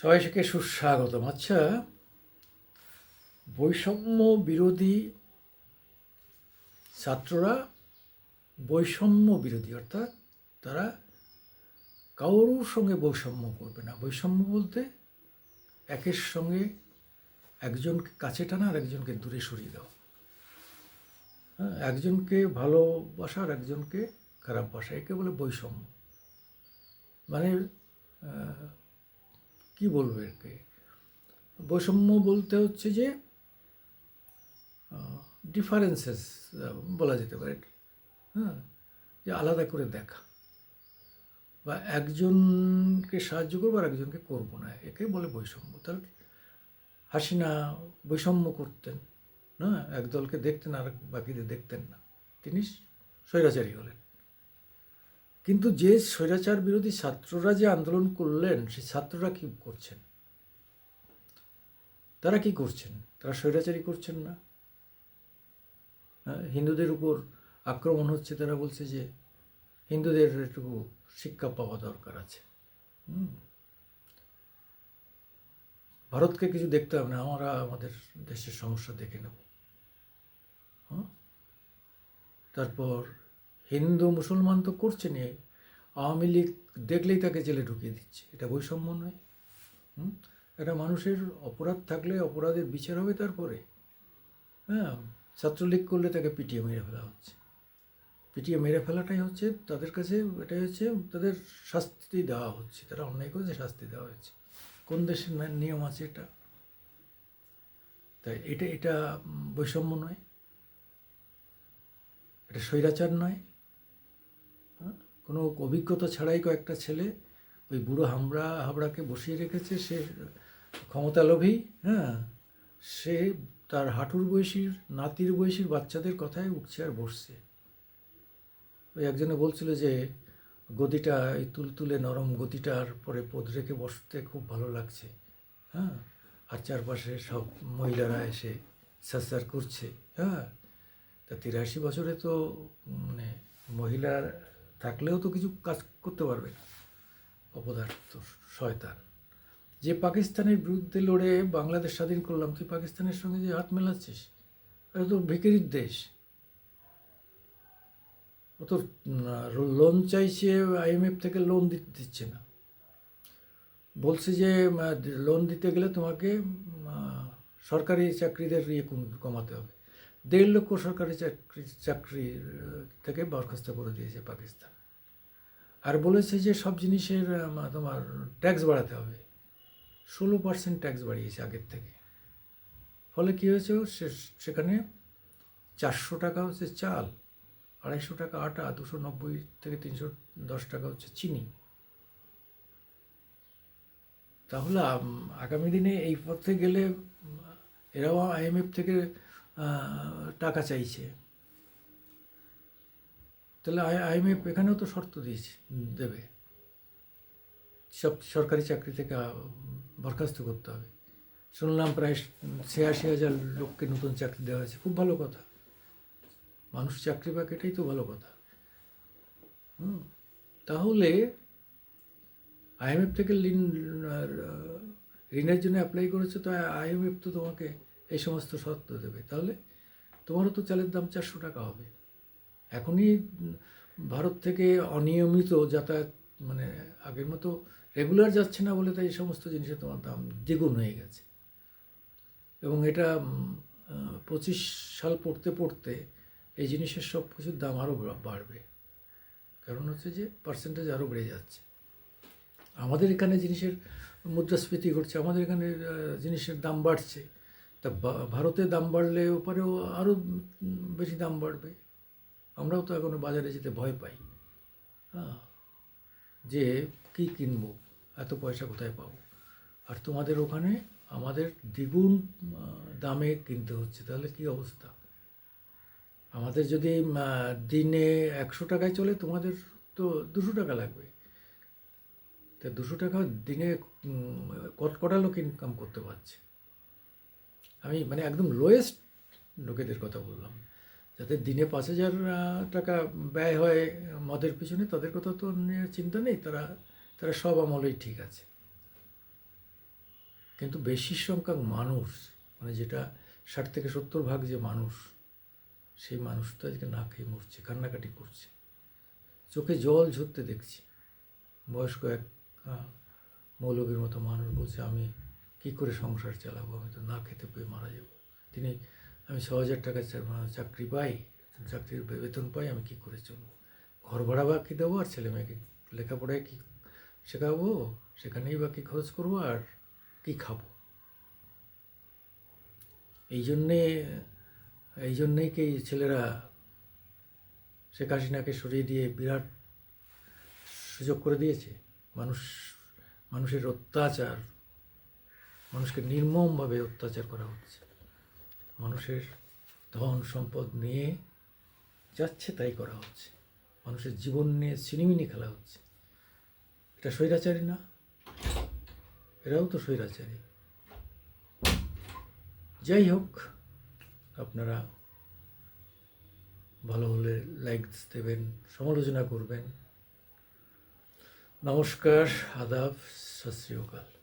সবাইকে সুস্বাগতম। আচ্ছা বৈষম্য বিরোধী ছাত্ররা বৈষম্য বিরোধী, অর্থাৎ তারা কারোর সঙ্গে বৈষম্য করবে না। বৈষম্য বলতে একের সঙ্গে একজনকে কাছে টানা আর একজনকে দূরে সরিয়ে দেওয়া। হ্যাঁ একজনকে ভালোবাসা আর একজনকে খারাপ বাসা, একে বলে বৈষম্য। মানে কি বলব একে? বৈষম্য বলতে হচ্ছে যে ডিফারেন্সেস বলা যেতে পারে হ্যাঁ? যে আলাদা করে দেখা। বা একজনকে সাহায্য করব আর একজনকে করব না। একে বলে বৈষম্য। তাহলে হাসিনা বৈষম্য করতেন, না? এক দলকে দেখতেন আর বাকিদের দেখতেন না। তিনি স্বৈরাচারী হলেন। কিন্তু যে স্বৈরাচার বিরোধী ছাত্ররা যে আন্দোলন করলেন সেই ছাত্ররা কি করছেন? তারা কি করছেন? তারা স্বৈরাচারী করছেন না? হ্যাঁ, হিন্দুদের উপর আক্রমণ হচ্ছে তারা বলছে যে হিন্দুদের একটু শিক্ষা পাওয়া দরকার আছে। ভারতকে কিছু দেখতে হবে না আমরা আমাদের দেশের সমস্যা দেখে নেব? তারপর হিন্দু মুসলমান তো করছে নি। আওয়ামী লীগ দেখলেই তাকে জেলে ঢুকিয়ে দিচ্ছে। এটা বৈষম্য নয়? একটা মানুষের অপরাধ থাকলে অপরাধের বিচার হবে তারপরে। হ্যাঁ? ছাত্রলীগ করলে তাকে পিটিয়ে মেরে ফেলা হচ্ছে। পিটিয়ে মেরে ফেলাটাই হচ্ছে তাদের কাছে, এটাই হচ্ছে তাদের শাস্তি দেওয়া হচ্ছে। তারা অন্যায় করেছে, শাস্তি দেওয়া হচ্ছে কোন দেশের নিয়ম আছে এটা? তাই এটা এটা বৈষম্য নয়। এটা স্বৈরাচার নয়? কোনো অভিজ্ঞতা ছাড়াই কয়েকটা ছেলে ওই বুড়ো হামড়া হাবড়াকে বসিয়ে রেখেছে, সে ক্ষমতালোভী হ্যাঁ সে তার হাঁটুর বয়সীর, নাতির বয়সীর বাচ্চাদের কথায় উঠছে আর বসছে। ওই একজনে বলছিল যে, গদিটা, এই তুলতুলে নরম গদিটার পরে পদ রেখে বসতে খুব ভালো লাগছে। হ্যাঁ আর চারপাশে সব মহিলারা এসে সাসার করছে হ্যাঁ। তা তিরাশি বছরে তো মানে মহিলা থাকলেও তো কিছু কাজ করতে পারবে না। অপদার্থ শয়তান। যে পাকিস্তানের বিরুদ্ধে লড়ে বাংলাদেশ স্বাধীন করলাম, তুই পাকিস্তানের সঙ্গে যে হাত মেলাচ্ছিস, এটা তো ভিকিরির দেশ। ও তো লোন চাইছে আইএমএফ থেকে লোন দিতে দিচ্ছে না। বলছে যে লোন দিতে গেলে তোমাকে সরকারি চাকরিদের ইয়ে কমাতে হবে। দেড় লক্ষ সরকারি চাকরি চাকরি থেকে বরখাস্ত করে দিয়েছে পাকিস্তান। আর বলেছে যে সব জিনিসের তোমার ট্যাক্স বাড়াতে হবে। ষোলো পার্সেন্ট ট্যাক্স বাড়িয়েছে আগের থেকে। ফলে কী হয়েছে? সেখানে চারশো টাকা হচ্ছে চাল, আড়াইশো টাকা আটা, দুশো নব্বই থেকে তিনশো দশ টাকা হচ্ছে চিনি। তাহলে আগামী দিনে এই পথে গেলে, এরাও আইএমএফ থেকে টাকা চাইছে। তাহলে আইএমএফ এখানেও তো শর্ত দিয়েছে দেবে। সব সরকারি চাকরি থেকে বরখাস্ত করতে হবে। শুনলাম প্রায় ছিয়াশি হাজার লোককে নতুন চাকরি দেওয়া হয়েছে খুব ভালো কথা। মানুষ চাকরি পাক এটাই তো ভালো কথা। হুম তাহলে আইএমএফ থেকে ঋণ আর, ঋণের জন্য অ্যাপ্লাই করেছে তো আইএমএফ তো তোমাকে এই সমস্ত শর্ত দেবে। তাহলে তোমারও তো চালের দাম চারশো টাকা হবে। এখনই ভারত থেকে অনিয়মিত যাতায়াত মানে আগের মতো রেগুলার যাচ্ছে না বলে তাই এই সমস্ত জিনিসের তোমার দাম দ্বিগুণ হয়ে গেছে। এবং এটা পঁচিশ সাল পড়তে পড়তে এই জিনিসের সব কিছুর দাম আরও বাড়বে। কারণ হচ্ছে যে পার্সেন্টেজ আরও বেড়ে যাচ্ছে। আমাদের এখানে জিনিসের মুদ্রাস্ফীতি ঘটছে, আমাদের এখানে জিনিসের দাম বাড়ছে। তা ভারতে দাম বাড়লে ওপারেও আরও বেশি দাম বাড়বে। আমরাও তো এখনও বাজারে যেতে ভয় পাই। হ্যাঁ যে কী কিনবো, এত পয়সা কোথায় পাবো? আর তোমাদের ওখানে আমাদের দ্বিগুণ দামে কিনতে হচ্ছে, তাহলে কি অবস্থা? আমাদের যদি দিনে একশো টাকায় চলে, তোমাদের তো দুশো টাকা লাগবে। তা দুশো টাকা দিনে কত কটা লোক ইনকাম করতে পারছে। আমি মানে একদম লোয়েস্ট লোকেদের কথা বললাম। যাদের দিনে পাঁচ হাজার টাকা ব্যয় হয় মদের পিছনে, তাদের কথা তো চিন্তা নেই। তারা তারা সব আমলেই ঠিক আছে। কিন্তু বেশি সংখ্যক মানুষ মানে যেটা ষাট থেকে সত্তর ভাগ যে মানুষ, সেই মানুষটা আজকে না খেয়ে মরছে, কান্নাকাটি করছে। চোখে জল ঝরতে দেখছি। বয়স্ক এক মৌলবীর মতো মানুষ বলছে, আমি কি করে সংসার চালাবো? আমি তো না খেতে পেয়ে মারা যাব। তিনি, আমি ছ হাজার টাকা চাকরি পাই, চাকরির বেতন পাই, আমি কি করে চলবো? ঘর ভাড়া বা কী দেবো? আর ছেলে মেয়েকে লেখাপড়ায় কি শেখাবো? সেখানেই বা কী খরচ করব? আর কি খাব? এই জন্যে, এই জন্যেই কি ছেলেরা শেখ হাসিনাকে সরিয়ে দিয়ে বিরাট সুযোগ করে দিয়েছে? মানুষ, মানুষের অত্যাচার মানুষকে নির্মমভাবে অত্যাচার করা হচ্ছে। মানুষের ধন সম্পদ নিয়ে যাচ্ছে, তাই করা হচ্ছে। মানুষের জীবন নিয়ে সিনিমিনি খেলা হচ্ছে। এটা স্বৈরাচারী না? এরাও তো স্বৈরাচারী। যাই হোক, আপনারা ভালো হলে লাইক দেবেন, সমালোচনা করবেন। নমস্কার, আদাব, সত শ্রী অকাল